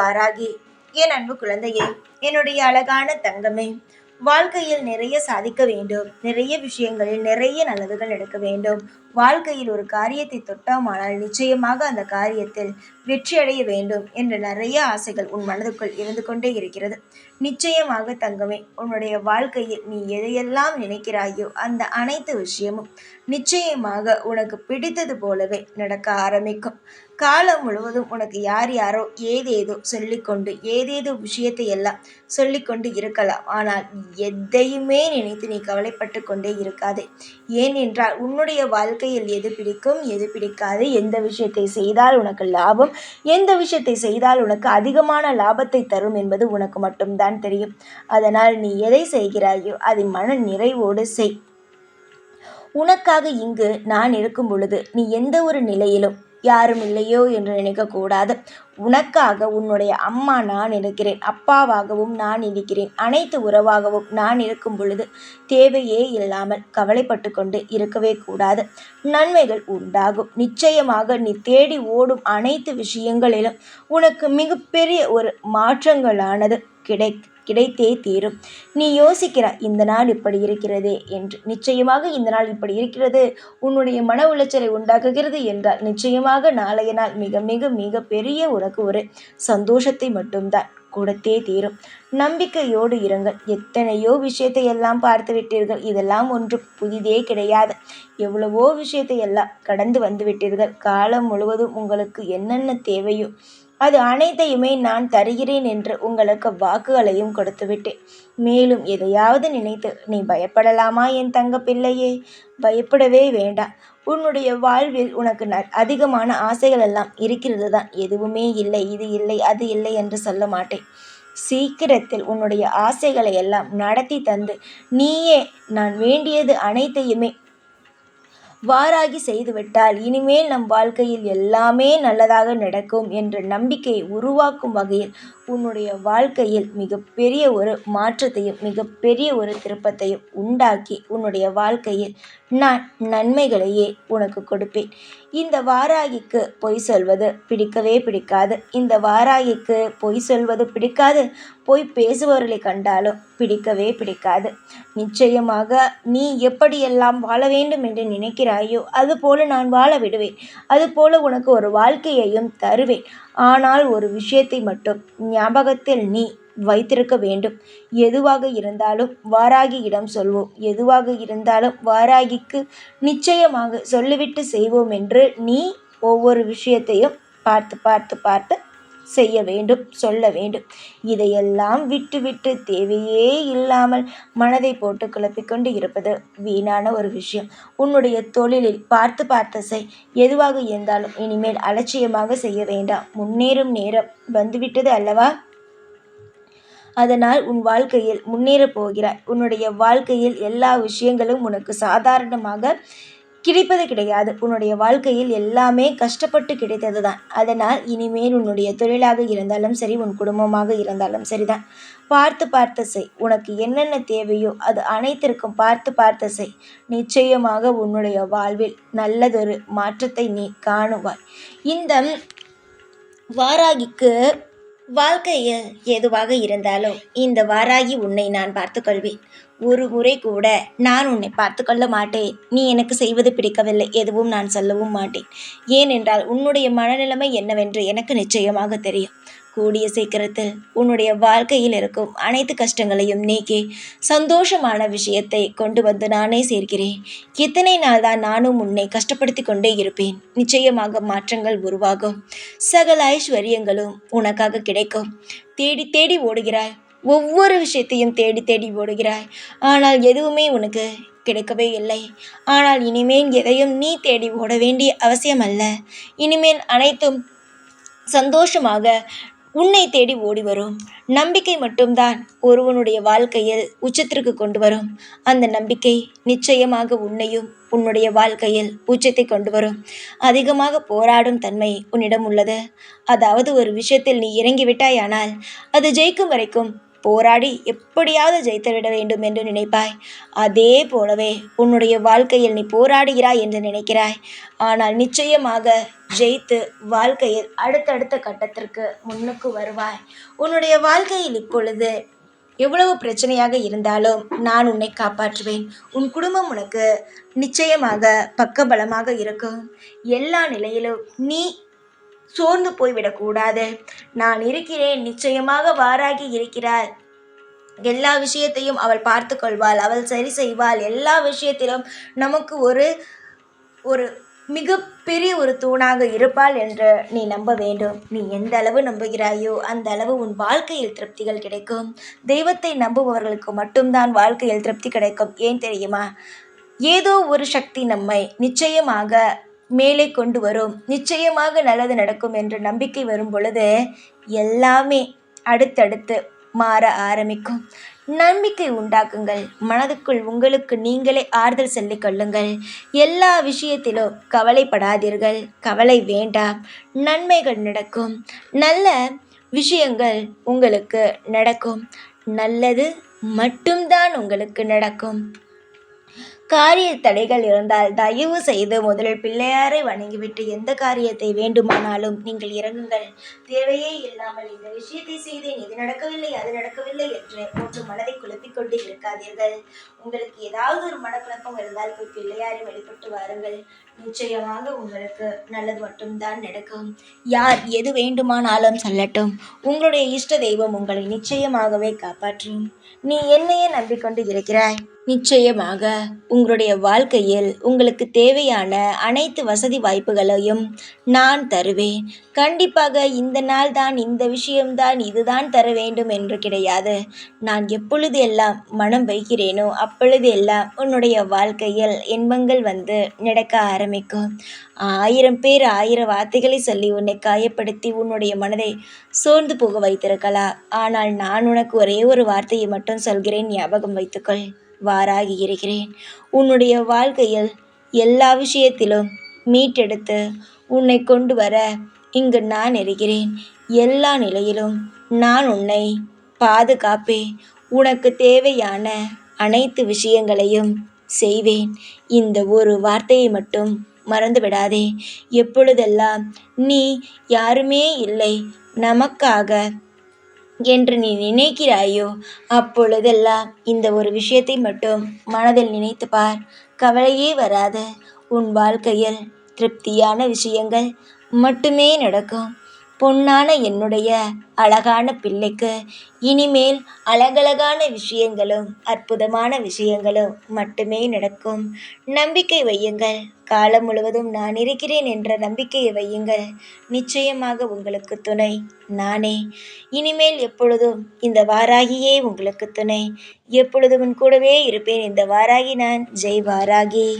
வாராகி என் அன்பு குழந்தையே என்னுடைய அழகான தங்கமே வாழ்க்கையில் நிறைய சாதிக்க வேண்டும். நிறைய விஷயங்களில் நிறைய நல்லதுகள் நடக்க வேண்டும். வாழ்க்கையில் ஒரு காரியத்தை தொட்டோமானால் நிச்சயமாக அந்த காரியத்தில் வெற்றியடைய வேண்டும் என்ற நிறைய ஆசைகள் உன் மனதுக்குள் இருந்து கொண்டே இருக்கிறது. நிச்சயமாக தங்கமே உன்னுடைய வாழ்க்கையில் நீ எதையெல்லாம் நினைக்கிறாயோ அந்த அனைத்து விஷயமும் நிச்சயமாக உனக்கு பிடித்தது போலவே நடக்க ஆரம்பிக்கும். காலம் முழுவதும் உனக்கு யார் யாரோ ஏதேதோ சொல்லிக்கொண்டு ஏதேதோ விஷயத்தை எல்லாம் சொல்லிக்கொண்டு இருக்கலாம். ஆனால் எதையுமே நினைத்து நீ கவலைப்பட்டு கொண்டே இருக்காதே. ஏனென்றால் உன்னுடைய வாழ்க்கையில் எது பிடிக்கும் எது பிடிக்காது எந்த விஷயத்தை செய்தால் உனக்கு லாபம் எந்த விஷயத்தை செய்தால் உனக்கு அதிகமான லாபத்தை தரும் என்பது உனக்கு மட்டும்தான் தெரியும். அதனால் நீ எதை செய்கிறாயோ அதை மன நிறைவோடு செய். உனக்காக இங்கு நான் இருக்கும் பொழுது நீ எந்த ஒரு நிலையிலும் யாரும் இல்லையோ என்று நினைக்கக்கூடாது. உனக்காக உன்னுடைய அம்மா நான் இருக்கிறேன். அப்பாவாகவும் நான் இருக்கிறேன். அனைத்து உறவாகவும் நான் இருக்கும் பொழுது தேவையே இல்லாமல் கவலைப்பட்டு கொண்டு இருக்கவே கூடாது. நன்மைகள் உண்டாகும். நிச்சயமாக நீ தேடி ஓடும் அனைத்து விஷயங்களிலும் உனக்கு மிகப்பெரிய ஒரு மாற்றங்களானது கிடை கிடைத்தே தீரும். நீ யோசிக்கிறாய் இந்த நாள் இப்படி இருக்கிறதே என்று. நிச்சயமாக இந்த நாள் இப்படி இருக்கிறது. உன்னுடைய மன உளைச்சலை உண்டாக்குகிறது என்றால் நிச்சயமாக நாளைய நாள் மிக மிக மிக பெரிய உனக்கு ஒரு சந்தோஷத்தை மட்டும்தான் கொடுத்தே தீரும். நம்பிக்கையோடு இருங்கள். எத்தனையோ விஷயத்தை எல்லாம் பார்த்து விட்டீர்கள். இதெல்லாம் ஒன்று புதிதே கிடையாது. எவ்வளவோ விஷயத்தை எல்லாம் கடந்து வந்து விட்டீர்கள். காலம் முழுவதும் உங்களுக்கு என்னென்ன தேவையோ அது அனைத்தையுமே நான் தருகிறேன் என்று உங்களுக்கு வாக்குகளையும் கொடுத்துவிட்டேன். மேலும் எதையாவது நினைத்து நீ பயப்படலாமா என் தங்க பிள்ளையே பயப்படவே வேண்டாம். உன்னுடைய வாழ்வில் உனக்கு ந அதிகமான ஆசைகள் எல்லாம் இருக்கிறது தான் எதுவுமே இல்லை இது இல்லை அது இல்லை என்று சொல்ல மாட்டேன். சீக்கிரத்தில் உன்னுடைய ஆசைகளை எல்லாம் நடத்தி தந்து நீயே நான் வேண்டியது அனைத்தையுமே வாராகி செய்துவிட்டால் இனிமேல் நம் வாழ்க்கையில் எல்லாமே நல்லதாக நடக்கும் என்ற நம்பிக்கையை உருவாக்கும் வகையில் உன்னுடைய வாழ்க்கையில் மிகப்பெரிய ஒரு மாற்றத்தையும் மிகப்பெரிய ஒரு திருப்பத்தையும் உண்டாக்கி உன்னுடைய வாழ்க்கையில் நான் நன்மைகளையே உனக்கு கொடுப்பேன். இந்த வாராகிக்கு பொய் சொல்வது பிடிக்கவே பிடிக்காது. இந்த வாராகிக்கு பொய் சொல்வது பிடிக்காது. பொய் பேசுபவர்களை கண்டாலும் பிடிக்கவே பிடிக்காது. நிச்சயமாக நீ எப்படியெல்லாம் வாழ வேண்டும் என்று நினைக்கிறாயோ அதுபோல நான் வாழ விடுவேன். அதுபோல உனக்கு ஒரு வாழ்க்கையையும் தருவேன். ஆனால் ஒரு விஷயத்தை மட்டும் ஞாபகத்தில் நீ வைத்திருக்க வேண்டும். எதுவாக இருந்தாலும் வாராகியிடம் சொல்வோம். எதுவாக இருந்தாலும் வாராகிக்கு நிச்சயமாக சொல்லிவிட்டு செய்வோம் என்று நீ ஒவ்வொரு விஷயத்தையும் பார்த்து பார்த்து பார்த்து செய்ய வேண்டும் சொல்ல வேண்டும். இதையெல்லாம் விட்டுவிட்டு தேவையே இல்லாமல் மனதை போட்டு குழப்பிக்கொண்டு இருப்பது வீணான ஒரு விஷயம். உன்னுடைய தொழிலில் பார்த்து பார்த்து செய். எதுவாக இருந்தாலும் இனிமேல் அலட்சியமாக செய்ய வேண்டாம். முன்னேறும் நேரம் வந்துவிட்டது அல்லவா? அதனால் உன் வாழ்க்கையில் முன்னேறப் போகிறாய். உன்னுடைய வாழ்க்கையில் எல்லா விஷயங்களும் உனக்கு சாதாரணமாக கிடைப்பது கிடையாது. உன்னுடைய வாழ்க்கையில் எல்லாமே கஷ்டப்பட்டு கிடைத்தது தான் அதனால் இனிமேல் உன்னுடைய தொழிலாக இருந்தாலும் சரி உன் குடும்பமாக இருந்தாலும் சரிதான். பார்த்து பார்த்து செய். உனக்கு என்னென்ன தேவையோ அது அனைத்திற்கும் பார்த்து பார்த்து செய். நிச்சயமாக உன்னுடைய வாழ்வில் நல்லதொரு மாற்றத்தை நீ காணுவாய். இந்த வாராகிக்கு வாழ்க்கையில் எதுவாக இருந்தாலும் இந்த வாராகி உன்னை நான் பார்த்துக்கொள்வேன். ஒரு முறை கூட நான் உன்னை பார்த்து கொள்ள மாட்டேன். நீ எனக்கு செய்வது பிடிக்கவில்லை. எதுவும் நான் சொல்லவும் மாட்டேன். ஏனென்றால் உன்னுடைய மனநிலைமை என்னவென்று எனக்கு நிச்சயமாக தெரியும். கூடிய சீக்கிரத்தில் உன்னுடைய வாழ்க்கையில் இருக்கும் அனைத்து கஷ்டங்களையும் நீக்கி சந்தோஷமான விஷயத்தை கொண்டு வந்து நானே சேர்க்கிறேன். எத்தனை நாள் தான் நானும் உன்னை கஷ்டப்படுத்தி கொண்டே இருப்பேன். நிச்சயமாக மாற்றங்கள் உருவாகும். சகல ஐஸ்வர்யங்களும் உனக்காக கிடைக்கும். தேடி தேடி ஓடுகிறாய். ஒவ்வொரு விஷயத்தையும் தேடி தேடி ஓடுகிறாய். ஆனால் எதுவுமே உனக்கு கிடைக்கவே இல்லை. ஆனால் இனிமேல் எதையும் நீ தேடி ஓட வேண்டிய அவசியம் அல்ல. இனிமேல் அனைத்தும் சந்தோஷமாக உன்னை தேடி ஓடி வரும். நம்பிக்கை மட்டும்தான் ஒருவனுடைய வாழ்க்கையில் உச்சத்திற்கு கொண்டு வரும். அந்த நம்பிக்கை நிச்சயமாக உன்னையும் உன்னுடைய வாழ்க்கையில் உச்சத்தை கொண்டு வரும். அதிகமாக போராடும் தன்மை உன்னிடம் உள்ளது. அதாவது ஒரு விஷயத்தில் நீ இறங்கிவிட்டாயானால் அது ஜெயிக்கும் வரைக்கும் போராடி எப்படியாவது ஜெயித்துவிட வேண்டும் என்று நினைப்பாய். அதே போலவே உன்னுடைய வாழ்க்கையில் நீ போராடுகிறாய் என்று நினைக்கிறாய். ஆனால் நிச்சயமாக ஜெயித்து வாழ்க்கையில் அடுத்தடுத்த கட்டத்திற்கு முன்னுக்கு வருவாய். உன்னுடைய வாழ்க்கையில் இப்பொழுது எவ்வளவு பிரச்சனையாக இருந்தாலும் நான் உன்னை காப்பாற்றுவேன். உன் குடும்பம் உனக்கு நிச்சயமாக பக்கபலமாக இருக்கும். எல்லா நிலையிலும் நீ சோர்ந்து போய்விடக்கூடாது. நான் இருக்கிறேன். நிச்சயமாக வாராகி இருக்கிறார். எல்லா விஷயத்தையும் அவள் பார்த்து கொள்வாள் அவள் சரி செய்வாள். எல்லா விஷயத்திலும் நமக்கு ஒரு ஒரு மிகப்பெரிய ஒரு தூணாக இருப்பாள் என்று நீ நம்ப வேண்டும். நீ எந்த அளவு நம்புகிறாயோ அந்த அளவு உன் வாழ்க்கையில் திருப்திகள் கிடைக்கும். தெய்வத்தை நம்புபவர்களுக்கு மட்டும்தான் வாழ்க்கையில் திருப்தி கிடைக்கும். ஏன் தெரியுமா? ஏதோ ஒரு சக்தி நம்மை நிச்சயமாக மேலே கொண்டு வரும். நிச்சயமாக நல்லது நடக்கும் என்ற நம்பிக்கை வரும் பொழுது எல்லாமே அடுத்தடுத்து மாற ஆரம்பிக்கும். நம்பிக்கை உண்டாக்குங்கள். மனதுக்குள் உங்களுக்கு நீங்களே ஆறுதல் சொல்லிக் கொள்ளுங்கள். எல்லா விஷயத்திலும் கவலைப்படாதீர்கள். கவலை வேண்டாம். நன்மைகள் நடக்கும். நல்ல விஷயங்கள் உங்களுக்கு நடக்கும். நல்லது மட்டும்தான் உங்களுக்கு நடக்கும். காரிய தடைகள் இருந்தால் தயவு செய்து முதலில் பிள்ளையாரை வணங்கிவிட்டு எந்த காரியத்தை வேண்டுமானாலும் நீங்கள் இறங்குங்கள். தேவையே இல்லாமல் இந்த விஷயத்தை செய்தேன் இது நடக்கவில்லை அது நடக்கவில்லை என்று மூன்று மனதை குழப்பிக் கொண்டு இருக்காதீர்கள். உங்களுக்கு ஏதாவது ஒரு மனக்குழப்பம் இருந்தால் போய் பிள்ளையாரை வழிபட்டு வாருங்கள். நிச்சயமாக உங்களுக்கு நல்லது மட்டும்தான் நடக்கும். யார் எது வேண்டுமானாலும் சொல்லட்டும். உங்களுடைய இஷ்ட தெய்வம் உங்களை நிச்சயமாகவே காப்பாற்றும். நீ என்னையே நம்பிக்கொண்டு இருக்கிறாய். நிச்சயமாக உங்களுடைய வாழ்க்கையில் உங்களுக்கு தேவையான அனைத்து வசதி வாய்ப்புகளையும் நான் தருவேன். கண்டிப்பாக இந்த நாள் தான் இந்த விஷயம்தான் இதுதான் தர வேண்டும் என்று கிடையாது. நான் எப்பொழுது எல்லாம் மனம் வைக்கிறேனோ அப்பொழுது எல்லாம் உன்னுடைய வாழ்க்கையில் இன்பங்கள் வந்து நடக்க ஆரம்பிக்கும். ஆயிரம் பேர் ஆயிரம் வார்த்தைகளை சொல்லி உன்னை காயப்படுத்தி உன்னுடைய மனதை சோர்ந்து போக வைத்திருக்கலாம். ஆனால் நான் உனக்கு ஒரே ஒரு வார்த்தையை மட்டும் சொல்கிறேன் ஞாபகம் வைத்துக்கொள். வாராகி இருக்கிறேன். உன்னுடைய வாழ்க்கையில் எல்லா விஷயத்திலும் மீட்டெடுத்து உன்னை கொண்டு வர இங்கு நான் இருக்கிறேன். எல்லா நிலையிலும் நான் உன்னை பாதுகாப்பேன். உனக்கு தேவையான அனைத்து விஷயங்களையும் செய்வேன். இந்த ஒரு வார்த்தையை மட்டும் மறந்து விடாதே எப்பொழுதெல்லாம் நீ யாருமே இல்லை நமக்காக என்று நீ நினைக்கிறாயோ? அப்பொழுதெல்லாம் இந்த ஒரு விஷயத்தை மட்டும் மனதில் நினைத்து பார். கவலையே வராது. உன் வாழ்க்கையில் திருப்தியான விஷயங்கள் மட்டுமே நடக்கும். பொன்னான என்னுடைய அழகான பிள்ளைக்கு இனிமேல் அழகழகான விஷயங்களும் அற்புதமான விஷயங்களும் மட்டுமே நடக்கும். நம்பிக்கை வையுங்கள். காலம் முழுவதும் நான் இருக்கிறேன் என்ற நம்பிக்கையை வையுங்கள். நிச்சயமாக உங்களுக்கு துணை. நானே. இனிமேல் எப்பொழுதும் இந்த வாராகியே உங்களுக்கு துணை. எப்பொழுதும் கூடவே இருப்பேன். இந்த வாராகி நான். ஜெய் வாராகி.